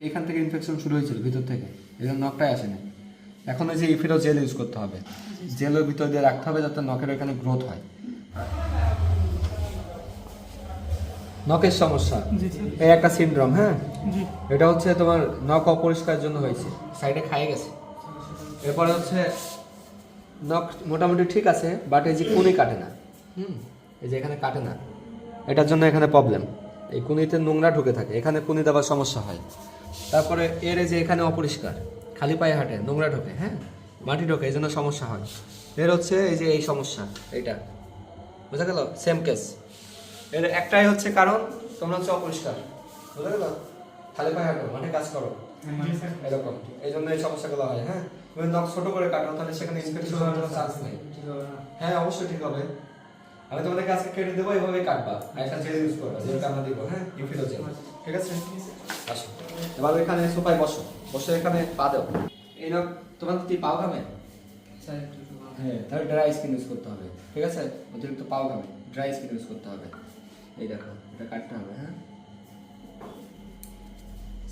এখান থেকে ইনফেকশন শুরু হয়েছিল ভিতর থেকে। এই জন্য নখটাই আসেনি। এখন ওই যে ইফিরো জেল ইউজ করতে হবে। জেলের ভিতর দিয়ে রাখতে হবে যাতে নখের এখানে গ্রোথ হয়। নখের সমস্যা? এই একটা সিনড্রোম হ্যাঁ? এটা হচ্ছে তোমার নখ অপরিষ্কার জন্য হয়েছে। সাইডে খাই গেছে। এরপরে হচ্ছে নখ মোটামুটি ঠিক আছে বাট এই যে কুনি কাটে না। হুম? এই যে এখানে কাটে না। এটার জন্য এখানে প্রবলেম এই কুনিতে নোংরা ঢুকে থাকে। এখানে কুনি দেওয়ার সমস্যা হয়। তারপরে এর যে এখানে অপরিষ্কার খালি পায়ে হাঁটে নোংরা ঢোকে হ্যাঁ? মাটি ঢোকে এই জন্য সমস্যা হয়। এর হচ্ছে এই যে এই সমস্যা এইটা। বুঝা গেল? সেম কেস এর একটাই হচ্ছে কারণ তোমরা হচ্ছে অপরিষ্কার। বুঝা গেল? খালি পায়ে হাঁটো মাঠে কাজ করো। এরকম। এই জন্য এই সমস্যাগুলো হয় হ্যাঁ? তুমি নখ ছোট করে কাটো তাহলে সেখানে ইনফেকশন হওয়ার চান্স নেই। হ্যাঁ অবশ্যই ঠিক হবে। আমি তোমাদেরকে আজকে কেটে দেবো এইভাবে কাটবা। একটা জেল ইউজ করবা যেটা আমরা দিব হ্যাঁ? ইনফিলো জেল ঠিক আছে? আসো। এবার এখানে সোফায় বসো। বসে এখানে পা দাও। এই নখ তোমার কি পাও ঘামে? হ্যাঁ তাহলে ড্রাই স্কিন ইউজ করতে হবে। ঠিক আছে? অতিরিক্ত পাও ঘামে। ড্রাই স্কিন ইউজ করতে হবে। এই দেখো এটা কাটতে হবে হ্যাঁ?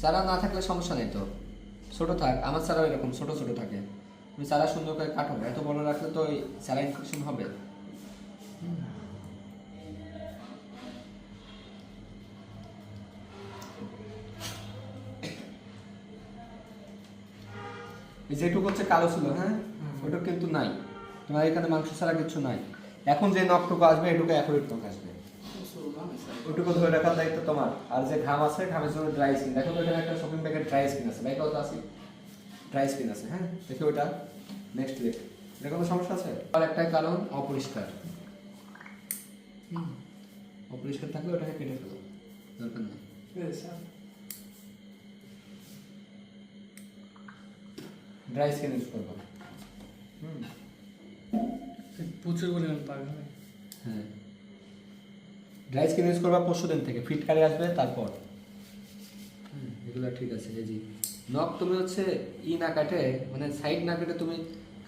চারা না থাকলে সমস্যা নেই তো। ছোট থাক আমার চারা এরকম ছোট ছোট থাকে। তুমি চারা সুন্দর করে কাটো। এত বড় রাখলে তো ওই চারা ইনফেকশন হবে। এই যেটুকু হচ্ছে কালো ছিল হ্যাঁ? ওটা কিন্তু নাই। তোমার এখানে মাংস ছাড়া কিছু নাই। এখন যে নখটুকু আসবে এটুকু অ্যাকুরেট নখ আসবে। ওটুকু ধরে রাখার দায়িত্ব তোমার। আর যে ঘাম আছে ঘামের জন্য ড্রাই স্কিন দেখো তো এখানে একটা শপিং ব্যাগের ড্রাই স্কিন আছে। বাইক তো আছে ড্রাই স্কিন আছে হ্যাঁ? দেখি ওটা নেক্সট উইক এটা কোনো সমস্যা আছে? আর একটাই কারণ অপরিষ্কার। হুম। অপরিষ্কার থাকলে ওটাকে কেটে ফেলো। দরকার নেই। ড্রাই স্কিন ইউজ করব। হুম। প্রচুর পরিমাণ পাগল হ্যাঁ। ড্রাই স্কিন ইউজ করবা পরশু দিন থেকে। ফিট ফিটকারি আসবে তারপর। হুম, এগুলো ঠিক আছে এই জি নখ তুমি হচ্ছে ই না কাটে মানে সাইড না কেটে তুমি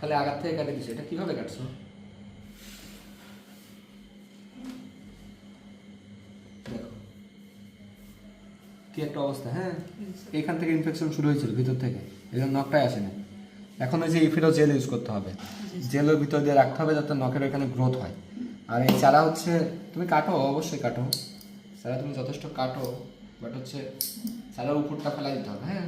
খালি আগার থেকে কাটে দিছো। এটা কীভাবে কাটছো? দেখো। কি একটা অবস্থা হ্যাঁ? এখান থেকে ইনফেকশন শুরু হয়েছিল ভিতর থেকে। এই জন্য নখটাই আসেনি। এখন ওই যে ইফিরো জেল ইউজ করতে হবে। জেলের ভিতর দিয়ে রাখতে হবে যাতে নখের এখানে গ্রোথ হয়। আর এই চারা হচ্ছে, তুমি কাটো, অবশ্যই কাটো। চারা তুমি যথেষ্ট কাটো বাট হচ্ছে চারার উপরটা ফেলাই দিতে হবে হ্যাঁ?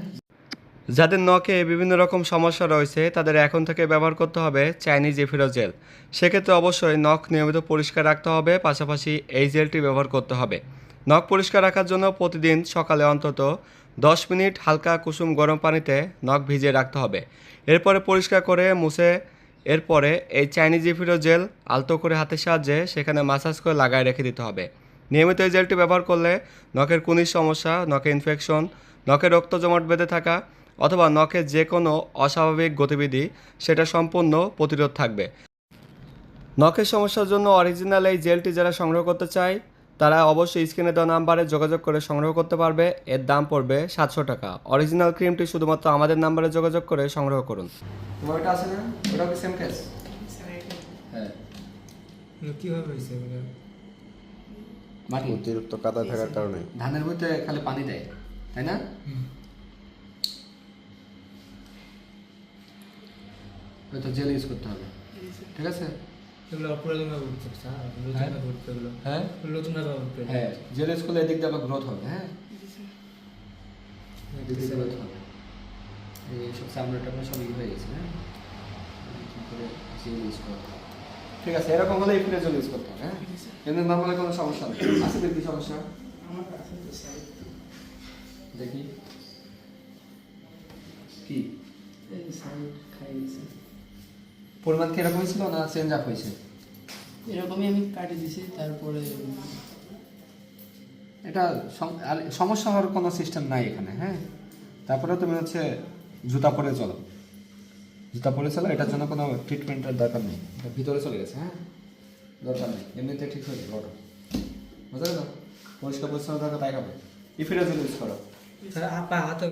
যাদের নখে বিভিন্ন রকম সমস্যা রয়েছে, তাদের এখন থেকে ব্যবহার করতে হবে চাইনিজ এফিরো জেল সেক্ষেত্রে অবশ্যই নখ নিয়মিত পরিষ্কার রাখতে হবে, পাশাপাশি এই জেলটি ব্যবহার করতে হবে। নখ পরিষ্কার রাখার জন্য প্রতিদিন সকালে অন্তত দশ মিনিট হালকা কুসুম গরম পানিতে নখ ভিজিয়ে রাখতে হবে। এরপরে পরিষ্কার করে মুছে এরপরে এই চাইনিজ এফিরো জেল আলতো করে হাতের সাহায্যে সেখানে মাসাজ করে লাগায় রেখে দিতে হবে। নিয়মিত এই জেলটি ব্যবহার করলে নখের কুনির সমস্যা, নখে ইনফেকশন নখে রক্ত জমাট বেঁধে থাকা অথবা নখের যে কোনো অস্বাভাবিক গতিবিধি, সেটা সম্পূর্ণ প্রতিরোধ থাকবে। নখের সমস্যার জন্য অরিজিনাল এই জেলটি যারা সংগ্রহ করতে চায় তারা অবশ্যই স্ক্রিনে দেওয়া নাম্বারে যোগাযোগ করে সংগ্রহ করতে পারবে। এর দাম পড়বে সাতশো টাকা। অরিজিনাল ক্রিমটি শুধুমাত্র আমাদের নাম্বারে যোগাযোগ করে সংগ্রহ করুন। তোমার ওটা আছে না? ওটাও কি সেম কেস হ্যাঁ। কীভাবে হয়েছে মাটি? অতিরিক্ত কাদা থাকার কারণে। ধানের মধ্যে খালি পানি দেয় তাই না? হয়তো জেল ইউজ করতে হবে। ঠিক আছে? এগুলো হ্যাঁ? ভাবে হ্যাঁ? হ্যাঁ জেল ইউজ করলে এদিক দিয়ে আবার গ্রোথ হবে হ্যাঁ? এদিক হবে। এই সব চামড়া টামড়া সব হয়ে গেছে হ্যাঁ? কি করে জেল ইউজ করতে হবে ঠিক আছে এরকম হলে এই জেল ইউজ করতে হবে হ্যাঁ? কিন্তু নর্মালি কোনো সমস্যা নেই। আছে দেখি সমস্যা? দেখি। কি? পরিমাণ কি এরকম হয়েছিল না চেঞ্জ আপ হয়েছে? এরকমই আমি কাটি দিছি তারপরে এটা আর সমস্যা হওয়ার কোনো সিস্টেম নাই এখানে হ্যাঁ? তারপরে তুমি হচ্ছে জুতা পরে চলো। জুতা পরে চলো এটার জন্য কোনো ট্রিটমেন্টের দরকার নেই। এটা ভিতরে চলে গেছে হ্যাঁ? দরকার নেই এমনিতে ঠিক হয়ে যাবে ওটা বুঝতে গেল পরিষ্কার পরিচ্ছন্ন থাকা তাই হবে ইফিরাজল ইউজ করো। আপা হাতে